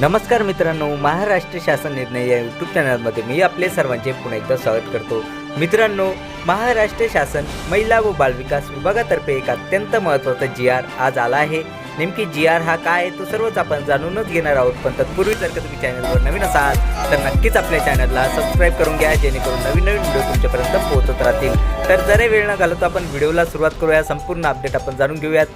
नमस्कार मित्रांनो महाराष्ट्र शासन निर्णय या यूट्यूब चॅनलमध्ये मी आपले सर्वांचे पुन्हा एकदा स्वागत करतो. मित्रांनो महाराष्ट्र शासन महिला व बालविकास विभागातर्फे एक अत्यंत महत्त्वाचा जी आर आज आला आहे. नेमकी जी आर हा काय आहे तो सर्वच आपण जाणूनच घेणार आहोत. पण तत्पूर्वी जर का तुम्ही चॅनलवर नवीन असाल तर नक्कीच आपल्या चॅनलला सबस्क्राईब करून घ्या जेणेकरून नवीन नवीन व्हिडिओ तुमच्यापर्यंत पोहोचत राहतील. तर जरा वेळ न घालवता आपण व्हिडिओला सुरुवात करूया. संपूर्ण अपडेट आपण जाणून घेऊयात.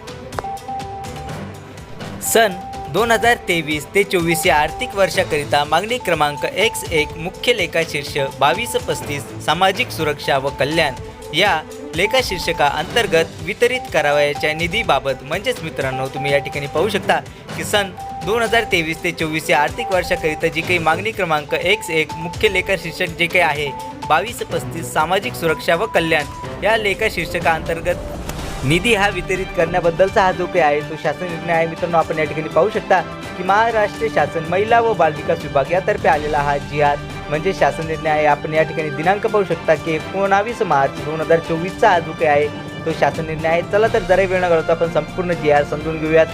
सन दोन हजार तेवीस ते चोवीस या आर्थिक वर्षाकरिता मागणी क्रमांक एक्स एक मुख्य लेखा शीर्ष बावीस पस्तीस सामाजिक सुरक्षा व कल्याण या लेखा शीर्षका अंतर्गत वितरित करावयाच्या निधीबाबत म्हणजेच मित्रांनो तुम्ही या ठिकाणी पाहू शकता की सन दोन हजार तेवीस ते चोवीस या आर्थिक वर्षाकरिता जी काही मागणी क्रमांक एक्स एक मुख्य लेखा शीर्षक जे काही आहे बावीस पस्तीस सामाजिक सुरक्षा व कल्याण या लेखा शीर्षका अंतर्गत निधी हा वितरित करण्याबद्दलचा हा जो काही आहे तो शासन निर्णय आहे. मित्रांनो आपण या ठिकाणी पाहू शकता की महाराष्ट्र शासन महिला व बालविकास विभाग यातर्फे आलेला हा जी आर म्हणजे शासन निर्णय आहे. आपण या ठिकाणी दिनांक पाहू शकता की एकोणावीस मार्च दोन हजार चोवीसचा हा जो काही आहे तो शासन निर्णय आहे. चला तर जरा वेळ न घालवता आपण संपूर्ण जी आर समजून घेऊयात.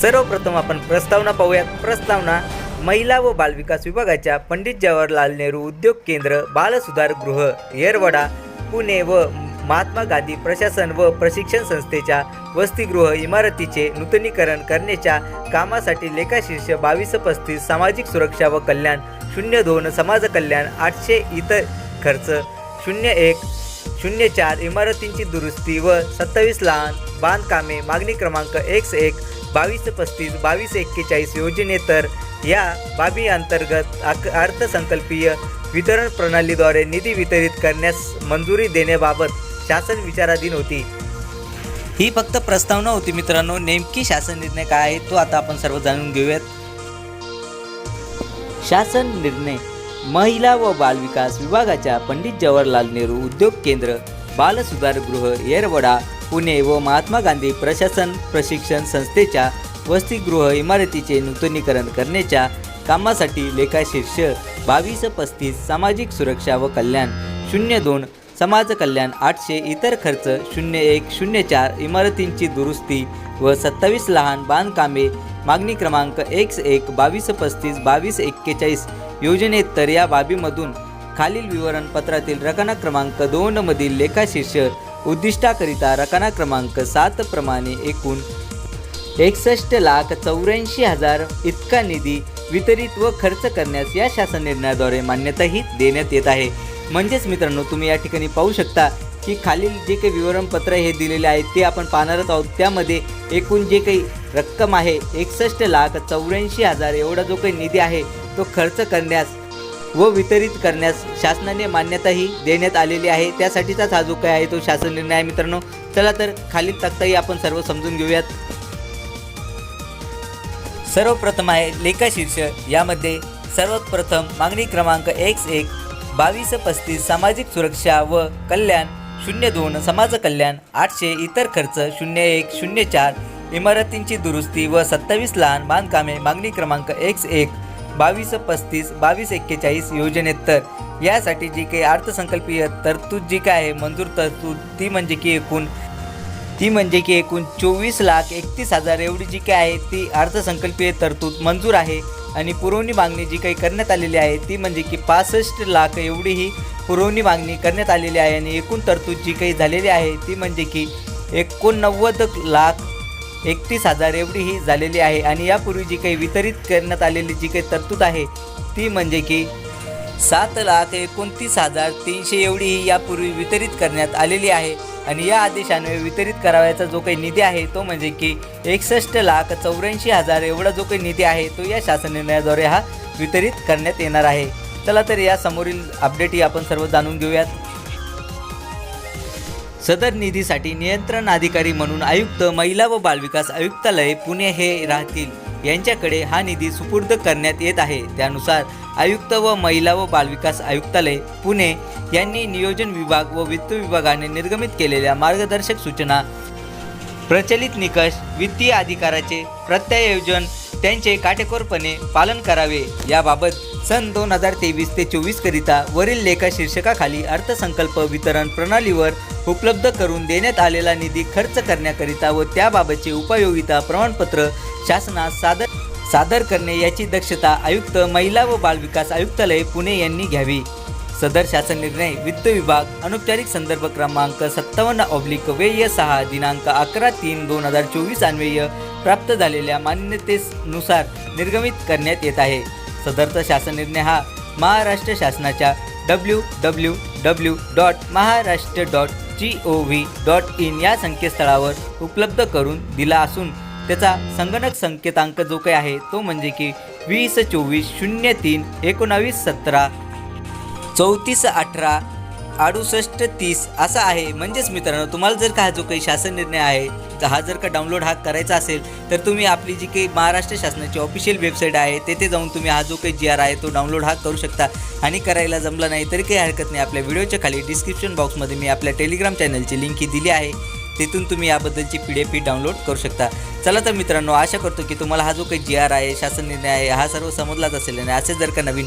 सर्वप्रथम आपण प्रस्तावना पाहूयात. प्रस्तावना महिला व बालविकास विभागाच्या पंडित जवाहरलाल नेहरू उद्योग केंद्र बालसुधार गृह येरवडा पुणे व महात्मा गांधी प्रशासन व प्रशिक्षण संस्थेच्या वसतिगृह इमारतीचे नूतनीकरण करण्याच्या कामासाठी लेखाशीर्ष बावीस पस्तीस सामाजिक सुरक्षा व कल्याण शून्य दोन समाज कल्याण आठशे इतर खर्च शून्य एक शून्य चार इमारतींची दुरुस्ती व सत्तावीस लहान बांधकामे मागणी क्रमांक एक्स एक बावीस पस्तीस बावीस एक्केचाळीस योजनेतर या बाबी अंतर्गत अर्थसंकल्पीय वितरण प्रणालीद्वारे निधी वितरित करण्यास मंजुरी देण्याबाबत शासन विचाराधीन होती. ही फक्त प्रस्तावना होती मित्रांनो. नेमकी शासन निर्णय काय आहे तो आता आपण सर्व जाणून घेऊयात. शासन निर्णय. महिला व बालविकास विभागाच्या पंडित जवाहरलाल नेहरू उद्योग केंद्र बालसुधारगृह येरवडा पुणे व महात्मा गांधी प्रशासन प्रशिक्षण संस्थेच्या वसतिगृह इमारतीचे नूतनीकरण करण्याच्या कामासाठी लेखाशीर्ष बावीस पस्तीस सामाजिक सुरक्षा व कल्याण शून्य दोन समाज कल्याण आठशे इतर खर्च शून्य एक शून्य चार इमारतींची दुरुस्ती व सत्तावीस लहान बांधकामे मागणी क्रमांक एक्स एक बावीस पस्तीस बावीस एक्केचाळीस योजनेत तर या बाबीमधून खालील विवरणपत्रातील रकाना क्रमांक दोनमधील लेखाशीर्ष उद्दिष्टाकरिता रकाना क्रमांक सात प्रमाणे एकूण एकसष्ट लाख चौऱ्याऐंशी हजार इतका निधी वितरित व खर्च करण्यास या शासन निर्णयाद्वारे मान्यताही देण्यात येत आहे. म्हणजेच मित्रांनो तुम्ही या ठिकाणी पाहू शकता की खालील जे काही विवरणपत्र हे दिलेले आहे ते आपण पाहणारच आहोत. त्यामध्ये एकूण जे काही रक्कम आहे एकसष्ट लाख चौऱ्याऐंशी हजार एवढा जो काही निधी आहे तो खर्च करण्यास व वितरित करण्यास शासनाने मान्यताही देण्यात आलेली आहे. त्यासाठीचाच हा जो काय आहे तो शासन निर्णय आहे मित्रांनो. चला तर खालील तक्ताही आपण सर्व समजून घेऊयात. सर्वप्रथम आहे लेखाशीर्ष. यामध्ये सर्वप्रथम मागणी क्रमांक एक्स एक बावीस पस्तीस सामाजिक सुरक्षा व कल्याण शून्य दोन समाज कल्याण आठशे इतर खर्च शून्य एक शून्य चार इमारतींची दुरुस्ती व सत्तावीस लहान बांधकामे मागणी क्रमांक एक्स एक बावीस पस्तीस बावीस एक्केचाळीस योजनेत तर. यासाठी जी काही अर्थसंकल्पीय तरतूद जी काय आहे मंजूर तरतूद ती म्हणजे की एकूण ती म्हणजे की एकूण चोवीस लाख एकतीस हजार एवढी जी काही आहे ती अर्थसंकल्पीय तरतूद मंजूर आहे. आणि पुरवणी मागणी जी काही करण्यात आलेली आहे ती म्हणजे की पासष्ट लाख एवढी ही पुरवणी मागणी करण्यात आलेली आहे. आणि एकूण तरतूद जी काही झालेली आहे ती म्हणजे की एकोणनव्वद लाख एकतीस हजार एवढी ही झालेली आहे. आणि यापूर्वी जी काही वितरित करण्यात आलेली जी काही तरतूद आहे ती म्हणजे की सात लाख एकोणतीस हजार तीनशे एवढी ही यापूर्वी वितरित करण्यात आलेली आहे. आणि या आदेशान्वये वितरित करावयाचा जो काही निधी आहे तो म्हणजे की एकसष्ट लाख चौऱ्याऐंशी हजार एवढा जो काही निधी आहे तो या शासन निर्णयाद्वारे हा वितरित करण्यात येणार आहे. चला तर या समोरील अपडेटही आपण सर्व जाणून घेऊयात. सदर निधीसाठी नियंत्रण अधिकारी म्हणून आयुक्त महिला व बालविकास आयुक्तालय पुणे हे राहतील. यांच्याकडे हा निधी सुपूर्द करण्यात येत आहे. त्यानुसार आयुक्त व महिला व बालविकास आयुक्तालय पुणे यांनी नियोजन विभाग व वित्त विभागाने निर्गमित केलेल्या मार्गदर्शक सूचना प्रचलित निकष वित्तीय अधिकाराचे प्रत्यायोजन त्यांचे काटेकोरपणे पालन करावे. याबाबत सन दोन हजार तेवीस ते चोवीसकरिता वरील लेखा शीर्षकाखाली अर्थसंकल्प वितरण प्रणालीवर उपलब्ध करून देण्यात आलेला निधी खर्च करण्याकरिता व त्याबाबतचे उपयोगिता प्रमाणपत्र शासनास सादर सादर करणे याची दक्षता आयुक्त महिला व बालविकास आयुक्तालय पुणे यांनी घ्यावी. सदर शासन निर्णय वित्त विभाग अनौपचारिक संदर्भ क्रमांक सत्तावन्न ऑब्लिक वेय सहा दिनांक अकरा तीन दोन हजार चोवीस अन्वय प्राप्त झालेल्या मान्यतेनुसार निर्गमित करण्यात येत आहे. सदरचा शासन निर्णय हा महाराष्ट्र शासनाच्या W W W dot Maharashtra dot G O V dot in या संकेतस्थळावर उपलब्ध करून दिला असून त्याचा संगणक संकेतांक जो काही आहे तो म्हणजे की वीस चोवीस शून्य तीन एकोणावीस सतरा चौतीस अठरा अडुसष्ट तीस असा आहे. म्हणजेच मित्रांनो तुम्हाला जर का जो काही शासन निर्णय आहे हा जर का डाउनलोड हा करायचा असेल तर तुम्ही आपली जी काही महाराष्ट्र शासनाची ऑफिशियल वेबसाईट आहे तेथे जाऊन तुम्ही हा जो काही जी आर आहे तो डाउनलोड हा करू शकता. आणि करायला जमला नाही तरी काही हरकत नाही. आपल्या व्हिडिओच्या खाली डिस्क्रिप्शन बॉक्समध्ये मी आपल्या टेलिग्राम चॅनलची लिंक ही दिली आहे. तिथून तुम्ही याबद्दलची पी डी एफ डाउनलोड करू शकता. चला तर मित्रांनो आशा करतो की तुम्हाला हा जो काही जी आर आहे शासन निर्णय आहे हा सर्व समजलाच असेल. आणि असे जर का नवीन